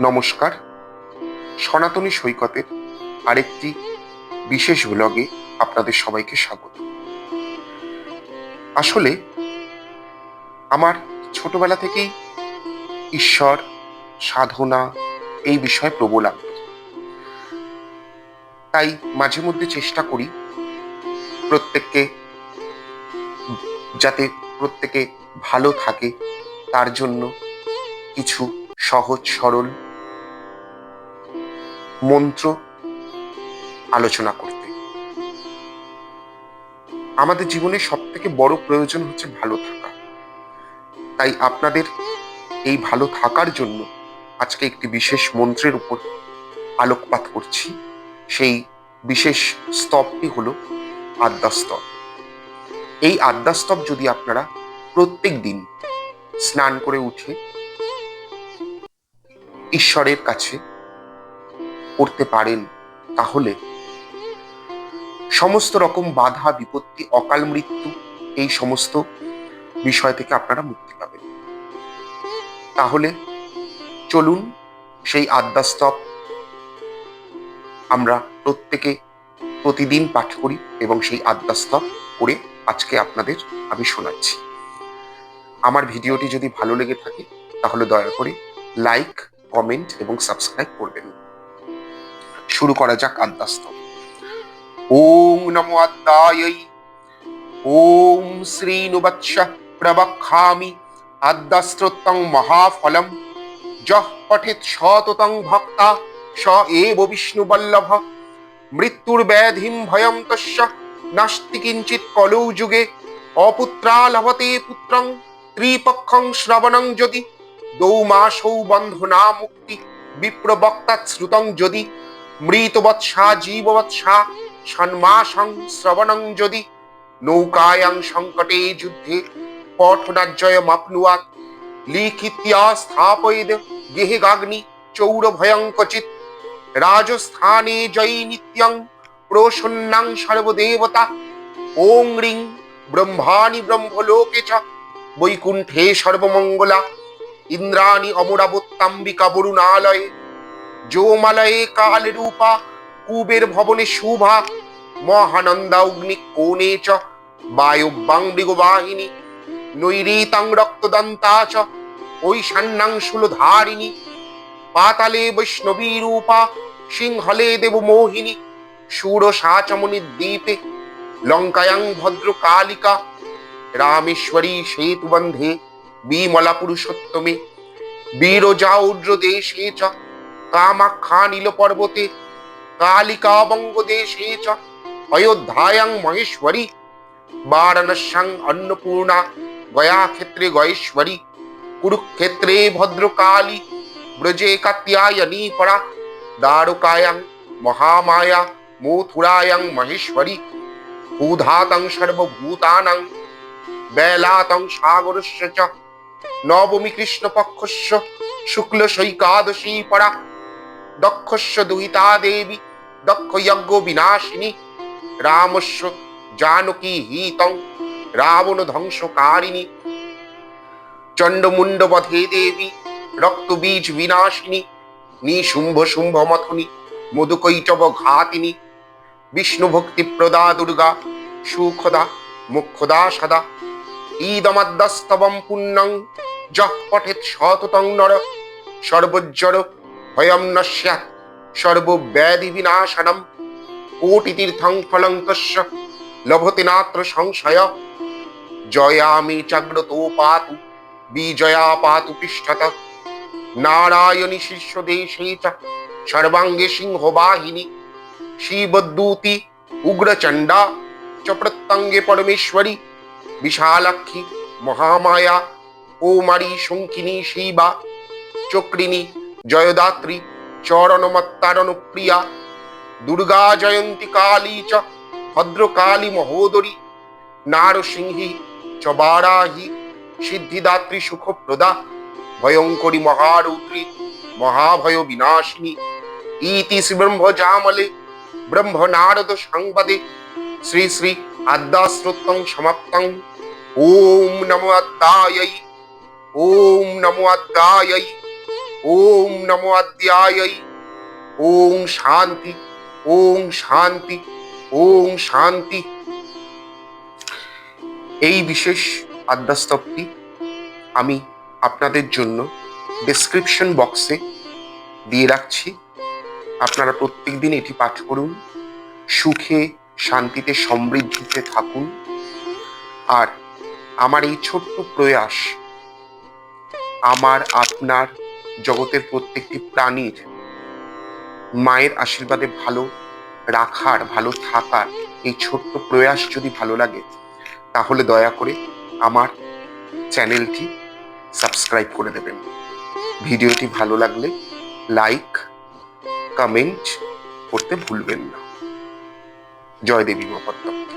নমস্কার। সনাতনী সৈকতের আরেকটি বিশেষ ব্লগে আপনাদের সবাইকে স্বাগত। আসলে আমার ছোটবেলা থেকেই ঈশ্বর, সাধনা এই বিষয়ে প্রবল আগ্রহ। তাই মাঝে মধ্যে চেষ্টা করি প্রত্যেককে, যাতে প্রত্যেকে ভালো থাকে, তার জন্য কিছু সহজ, সরল মন্ত্র আলোচনা করতে। আমাদের জীবনে সব থেকে বড় প্রয়োজন হচ্ছে ভালো থাকা। তাই আপনাদের এই ভালো থাকার জন্য আজকে একটি বিশেষ মন্ত্রের উপর আলোকপাত করছি। সেই বিশেষ স্তবটি হলো আদ্যাস্তব। এই আদ্যাস্তব যদি আপনারা প্রত্যেক দিন স্নান করে উঠে ঈশ্বরের কাছে করতে পারেন তাহলে সমস্ত রকম বাধা, বিপত্তি, অকাল মৃত্যু এই সমস্ত বিষয় থেকে আপনারা মুক্তি পাবেন। তাহলে চলুন সেই আদ্যাস্তব আমরা প্রত্যেকে প্রতিদিন পাঠ করি এবং সেই আদ্যাস্তব করে আজকে আপনাদের আমি শোনাচ্ছি। আমার ভিডিওটি যদি ভালো লেগে থাকে তাহলে দয়া করে লাইক কমেন্ট এবং সাবস্ক্রাইব করবেন। শুরু করা যাক আদ্যাস্তব ওং নমো আদ্যায়ৈ। ওম শ্রীনুবৎস প্রবক্ষামি আদ্যাস্ত্রোত্তং মহাফলম। যহ পঠিত শততং ভক্তা। স এব বিষ্ণুবল্লভ। মৃত্যুর ব্যাধিম ভয়ম তস্য। নাস্তি কিঞ্চিৎ কলৌ যুগে। অপুত্রা লভতে পুত্রং। ত্রিপক্ষং শ্রবণং যদি। দৌমাসৌ বন্ধনা মুক্তি বিপ্রবক্তা শ্রুতং যদি, মৃতবৎসা জীববৎসা ষণ্মাসং শ্রবণং যদি, নৌকায়াং সংকটে যুদ্ধে পঠনাজ্জয়মাপ্নুয়াত লিখিত্যা স্থাপয়েদ গেহেগাগ্নি চৌরভয়ঙ্কচিত, রাজস্থানে জয়ী নিত্যং প্রসন্নাং সর্বদেবতা, ওং রিং ব্রহ্মাণি ব্রহ্মলোকে চ, বৈকুণ্ঠে সর্বমঙ্গলা ইন্দ্রাণী অমরাবত্তাম্বিকা বরুণালয়ে যোমালয়ে কাল রূপা, কুবের ভবনে শুভা, মহানন্দা অগ্নি কোণে চ বায়ব্যাং মৃগবাহিনী নৈরীতাং রক্তদন্তা চ, ঐশান্যাং শূলধারিণী, পাতালে বৈষ্ণবী রূপা, সিংহলে দেব মোহিনী ষোড়শা চমনি দ্বীপে, লঙ্কায়াং ভদ্র কালিকা রামেশ্বরী সেতুবন্ধে বিমলা পুরুষোত্তমে বীরজা উদ্র দেশে চ কামাখ্যা নীল পর্বতে কালিকা বঙ্গ দেশে চ, অযোধ্যায়াং মহেশ্বরী, বারাণস্যাং অন্নপূর্ণা গয়া ক্ষেত্রে গয়েশ্বরী, কুরুক্ষেত্রে ভদ্রকালী, ব্রজে কাত্যায়নী পরা দ্বারকায়াং মহামায়া, মথুরায়াং মহেশ্বরী ভূধাতং সর্বভূতানাং বেলাতং সাগরস্য চ নবমী কৃষ্ণপক্ষস্য শুক্ল সৈকাদশী পরা, দক্ষস্য দুহিতা দেবী, দক্ষ যজ্ঞ বিনাশিনী, রামস্য জানকী হিতং, রাবণ ধ্বংসকারিণী, চণ্ডমুণ্ড বধে দেবী, রক্তবীজ বিনাশিনী, নিশুম্ভ শুম্ভ মথনী মধুকৈটব ঘাতিনী বিষ্ণু ভক্তি প্রদা দুর্গা, সুখদা মুখদা সদা ঈদমাদ্যস্তবম পুণ্যং, যঃ পঠেত শততং নর। সর্বজ্বর ভয়ম নস্যাৎ সর্বব্যাধি বিনাশনম কোটি তীর্থং ফলং তস্য, লভতে নাত্র সংশয়। জয়ামি চাগ্রত পাতু বিজয়া পাতু পৃষ্ঠত। নারায়ণী শীর্ষ দেশে চ সর্বাঙ্গে সিংহ বাহিনী শিবদূতি উগ্রচণ্ডা, চ প্রত্যঙ্গে পরমেশ্বরী। বিশালাক্ষী, মহামায়া, কৌমারী, শঙ্কিনী, শিবা, চক্রিণী, জয়দাত্রী চরণমত্তারণ প্রিয়া দুর্গা জয়ন্তী কালী চ, ভদ্রকালী মহোদরী, নারসিংহী চ, বারাহি, সিদ্ধিদাত্রী সুখপ্রদা, ভয়ঙ্করী মহারৌদ্রী, মহাভয় বিনাশিনী, ইতি শ্রী ব্রহ্মজামলে ব্রহ্ম নারদ সংবাদে, শ্রী শ্রী আদ্যাশ্রোত্তং সমাপ্তং। ওম নমো আদ্যাयै ওম নমো আদ্যাयै ওম নমো অধ্যায়। ওম শান্তি। ওম শান্তি। ওম শান্তি। এই বিশেষ আদ্যাস্তবটি আমি আপনাদের জন্য ডেসক্রিপশন বক্সে দিয়ে রাখছি। আপনারা প্রত্যেক দিন এটি পাঠ করুন, সুখে, শান্তিতে, সমৃদ্ধিতে থাকুন। আর আমার এই ছোট্ট প্রয়াস। আমার, আপনার, জগতের প্রত্যেকটি প্রাণীর মায়ের আশীর্বাদে ভালো রাখার, ভালো থাকার এই ছোট্ট প্রয়াস যদি ভালো লাগে, তাহলে দয়া করে আমার চ্যানেলটি সাবস্ক্রাইব করে দেবেন। ভিডিওটি ভালো লাগলে লাইক, কমেন্ট করতে ভুলবেন না। জয় দেবী মা পদ্মাবতী